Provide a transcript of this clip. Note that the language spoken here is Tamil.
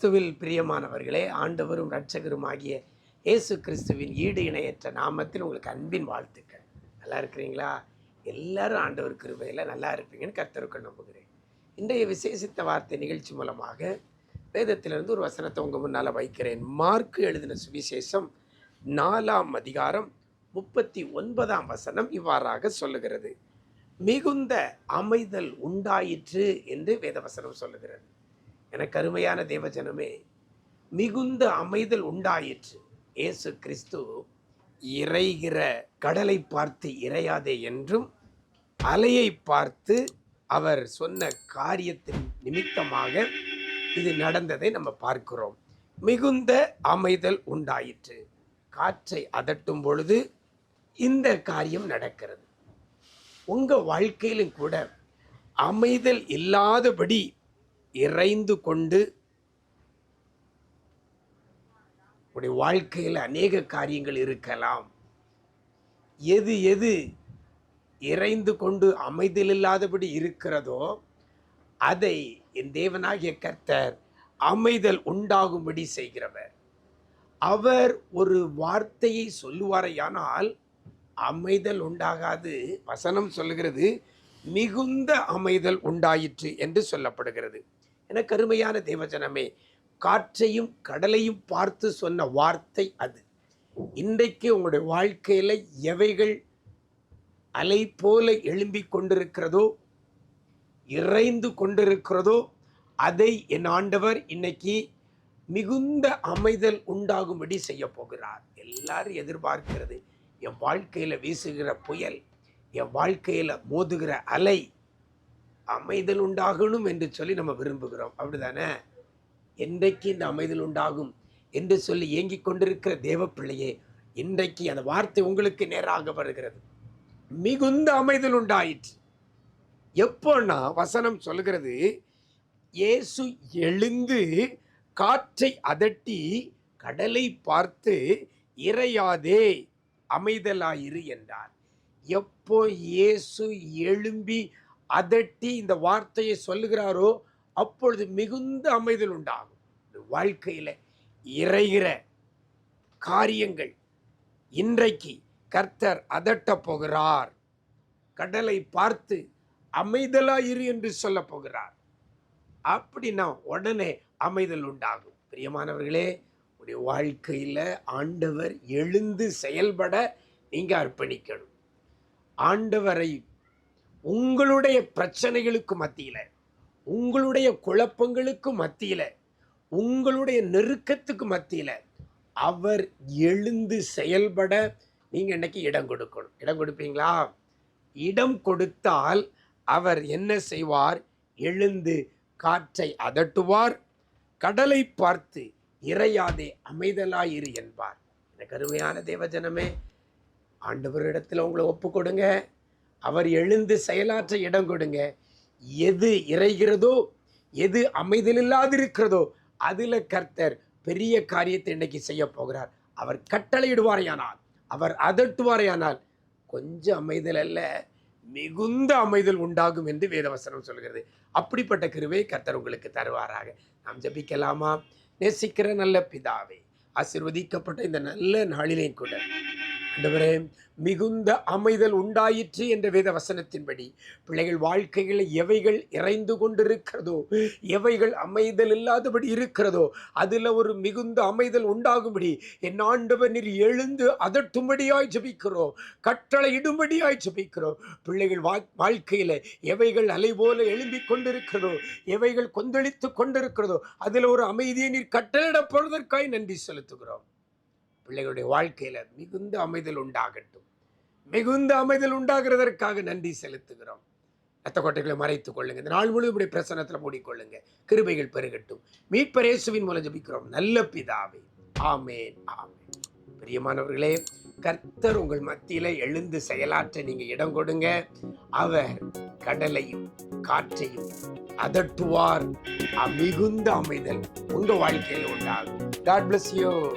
கிறிஸ்துவில் பிரியமானவர்களே ஆண்டவரும் இரட்சகரும் ஆகிய இயேசு கிறிஸ்துவின் ஈடு இணையற்ற நாமத்தில் உங்களுக்கு அன்பின் வாழ்த்துக்கள். நல்லா இருக்கிறீங்களா? எல்லாரும் ஆண்டவர் கிருபையில் நல்லா இருப்பீங்கன்னு கர்த்தருக்கு நம்புகிறேன். இன்றைய விசேஷித்த வார்த்தை நிகழ்ச்சி மூலமாக வேதத்திலிருந்து ஒரு வசனத்தை உங்கள் முன்னால் வைக்கிறேன். மார்க்கு எழுதின சுவிசேஷம் நாலாம் அதிகாரம் முப்பத்தி ஒன்பதாம் வசனம் இவ்வாறாக சொல்லுகிறது. மிகுந்த அமைதல் உண்டாயிற்று என்று வேதவசனம் சொல்லுகிறது. எனக்கு அருமையான தேவஜனமே மிகுந்த அமைதல் உண்டாயிற்று. இயேசு கிறிஸ்து இறைகிற கடலை பார்த்து இறையாதே என்றும் அலையை பார்த்து அவர் சொன்ன காரியத்தின் நிமித்தமாக இது நடந்ததை நம்ம பார்க்கிறோம். மிகுந்த அமைதல் உண்டாயிற்று. காற்றை அதட்டும் பொழுது இந்த காரியம் நடக்கிறது. உங்கள் வாழ்க்கையிலும் கூட அமைதல் இல்லாதபடி இறைந்து கொண்டு உடைய வாழ்க்கையில் அநேக காரியங்கள் இருக்கலாம். எது எது இறைந்து கொண்டு அமைதல் இல்லாதபடி இருக்கிறதோ அதை என் தேவனாகிய கர்த்தர் அமைதல் உண்டாகும்படி செய்கிறவர். அவர் ஒரு வார்த்தையை சொல்லுவாரையானால் அமைதல் உண்டாகாது. வசனம் சொல்லுகிறது மிகுந்த அமைதல் உண்டாயிற்று என்று சொல்லப்படுகிறது. என கருமையான தேவஜனமே காற்றையும் கடலையும் பார்த்து சொன்ன வார்த்தை அது. இன்றைக்கு உங்களுடைய வாழ்க்கையில் எவைகள் அலை போல எழும்பிக் கொண்டிருக்கிறதோ இறைந்து கொண்டிருக்கிறதோ அதை என் ஆண்டவர் இன்னைக்கு மிகுந்த அமைதல் உண்டாகும்படி செய்ய போகிறார். எல்லாரும் எதிர்பார்க்கிறது என் வாழ்க்கையில் வீசுகிற புயல் என் வாழ்க்கையில் மோதுகிற அலை அமைதல் உண்டாகணும் என்று சொல்லி நம்ம விரும்புகிறோம். அப்படிதானே? என்றைக்கு இந்த அமைதல் உண்டாகும் என்று சொல்லி ஏங்கிக் கொண்டிருக்கிற தேவ பிள்ளையே இன்றைக்கு அந்த வார்த்தை உங்களுக்கு நேராக வருகிறது. மிகுந்த அமைதல் உண்டாயிற்று எப்போன்னா வசனம் சொல்கிறது இயேசு எழுந்து காற்றை அதட்டி கடலை பார்த்து இறையாதே அமைதலாயிரு என்றார். எப்போ இயேசு எழும்பி அதட்டி இந்த வார்த்தையை சொல்லுகிறாரோ அப்பொழுது மிகுந்த அமைதல் உண்டாகும். வாழ்க்கையில் இறைகிற காரியங்கள் இன்றைக்கு கர்த்தர் அதட்டப் போகிறார். கடலை பார்த்து அமைதலாயிரு என்று சொல்ல போகிறார். அப்படின்னா உடனே அமைதல் உண்டாகும். பிரியமானவர்களே உடைய வாழ்க்கையில் ஆண்டவர் எழுந்து செயல்பட நீங்கள் அர்ப்பணிக்கணும். ஆண்டவரை உங்களுடைய பிரச்சனைகளுக்கு மத்தியில் உங்களுடைய குழப்பங்களுக்கு மத்தியில் உங்களுடைய நெருக்கத்துக்கு மத்தியில் அவர் எழுந்து செயல்பட நீங்கள் இன்றைக்கி இடம் கொடுக்கணும். இடம் கொடுப்பீங்களா? இடம் கொடுத்தால் அவர் என்ன செய்வார்? எழுந்து காற்றை அதட்டுவார். கடலை பார்த்து இறையாதே அமைதலாயிரு என்பார். எனக்கு அருமையான தேவஜனமே ஆண்டவரிடத்தில் உங்களை ஒப்பு கொடுங்க அவர் எழுந்து செயலாற்ற இடம் கொடுங்க. எது இறைகிறதோ எது அமைதல் இல்லாதிருக்கிறதோ அதில் கர்த்தர் பெரிய காரியத்தை இன்னைக்கு செய்ய போகிறார். அவர் கட்டளையிடுவாரையானால் அவர் அதட்டுவாரையானால் கொஞ்சம் அமைதல் அல்ல மிகுந்த அமைதல் உண்டாகும் என்று வேதவசனம் சொல்கிறது. அப்படிப்பட்ட கிருவை கர்த்தர் உங்களுக்கு தருவாராக. நாம் ஜபிக்கலாமா? நேசிக்கிற நல்ல பிதாவே ஆசிர்வதிக்கப்பட்ட இந்த நல்ல நாளிலேயும் கூட ஆண்டவரே மிகுந்த அமைதல் உண்டாயிற்று என்ற வேத வசனத்தின்படி பிள்ளைகள் வாழ்க்கையில் எவைகள் இறைந்து கொண்டிருக்கிறதோ எவைகள் அமைதல் இல்லாதபடி இருக்கிறதோ அதில் ஒரு மிகுந்த அமைதல் உண்டாகும்படி என் ஆண்டவர் நீர் எழுந்து அதட்டும்படியாய் ஜபிக்கிறோம் கட்டளை இடும்படியாய் ஜபிக்கிறோம் பிள்ளைகள் வா வாழ்க்கையில் எவைகள் அலை போல எழும்பிக் கொண்டிருக்கிறதோ எவைகள் கொந்தளித்து கொண்டிருக்கிறதோ அதில் ஒரு அமைதியை நீர் கட்டளிடப்படுவதற்காய் நன்றி செலுத்துகிறோம். பிள்ளைகளுடைய வாழ்க்கையில் மிகுந்த அமைதல் உண்டாகட்டும். மிகுந்த அமைதல் உண்டாகிறதற்காக நன்றி செலுத்துகிறோம். ரத்த கோட்டைகளை மறைத்துக் கொள்ளுங்க. இந்த நாள் முழு இப்படி பிரசனத்தில் மூடிக்கொள்ளுங்க. கிருபைகள் பெருகட்டும். மீட்பர் இயேசுவின் மூலம் ஜபிக்கிறோம். நல்ல பிதாவே. ஆமேன் ஆமேன். பிரியமானவர்களே கர்த்தர் உங்கள் மத்தியில எழுந்து செயலாற்ற நீங்க இடம் கொடுங்க. அவர் கடலையும் காற்றையும் அதட்டுவார். மிகுந்த அமைதல் உங்கள் வாழ்க்கையில் உண்டாகும். God bless you